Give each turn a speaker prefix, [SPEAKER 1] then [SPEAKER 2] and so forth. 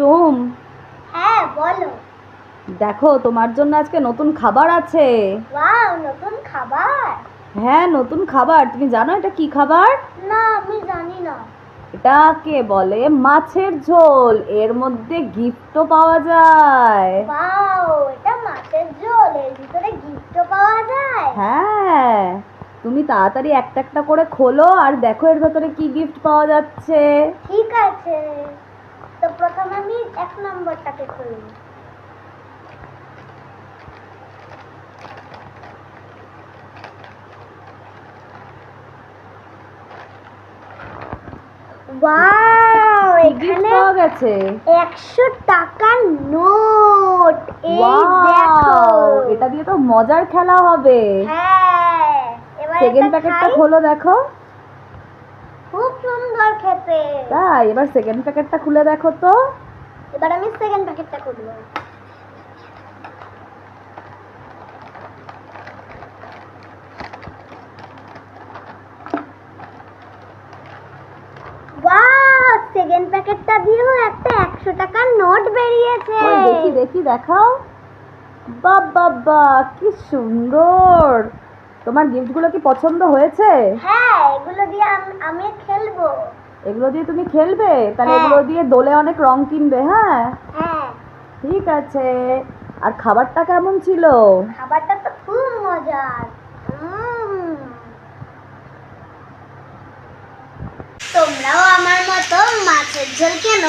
[SPEAKER 1] টুম।
[SPEAKER 2] হ্যাঁ বলো।
[SPEAKER 1] দেখো তোমার জন্য আজকে নতুন খাবার আছে।
[SPEAKER 2] ওয়াও নতুন খাবার?
[SPEAKER 1] হ্যাঁ নতুন খাবার। তুমি জানো এটা কি খাবার?
[SPEAKER 2] না আমি জানি না।
[SPEAKER 1] এটাকে বলে মাছের ঝোল। এর মধ্যে গিফটও পাওয়া যায়।
[SPEAKER 2] ওয়াও এটা মাছের ঝোল। এর ভিতরে গিফটও পাওয়া যায়।
[SPEAKER 1] হ্যাঁ তুমি তাড়াতাড়ি একটা একটা করে খোলো আর দেখো এর ভেতরে কি গিফট পাওয়া যাচ্ছে।
[SPEAKER 2] ঠিক আছে। তো প্রথমে আমি এক নম্বরটাকে খুলি। ওয়াও এখানে
[SPEAKER 1] পাওয়া গেছে।
[SPEAKER 2] একশো টাকার নোট। এই দেখো।
[SPEAKER 1] এটা দিয়ে তো মজার খেলা হবে।
[SPEAKER 2] হ্যাঁ এবার
[SPEAKER 1] সেকেন্ড প্যাকেটটা খোলো দেখো।
[SPEAKER 2] খেতে
[SPEAKER 1] তাই এবার সেকেন্ড প্যাকেটটা খুলে দেখো তো।
[SPEAKER 2] এবার আমি সেকেন্ড প্যাকেটটা খুলবো। ওয়াও সেকেন্ড প্যাকেটটা দিয়েও একটা একশো টাকার নোট বেরিয়েছে।
[SPEAKER 1] ওই দেখি দেখি দেখাও। বাবা কি সুন্দর। তোমার গিফটগুলো কি পছন্দ হয়েছে?
[SPEAKER 2] হ্যাঁ এগুলো দিয়ে আমি খেলব।
[SPEAKER 1] এগুলো দিয়ে তুমি খেলবে? তাহলে
[SPEAKER 2] হ্যাঁ।
[SPEAKER 1] এগুলো দিয়ে দোলে অনেক রং কিনবে হ্যাঁ?
[SPEAKER 2] হ্যাঁ।
[SPEAKER 1] ঠিক আছে। আর খাবারটা কেমন ছিল?
[SPEAKER 2] খাবারটা তো খুব মজার। তোমরাও আমার মতো মাছের ঝোল কেন?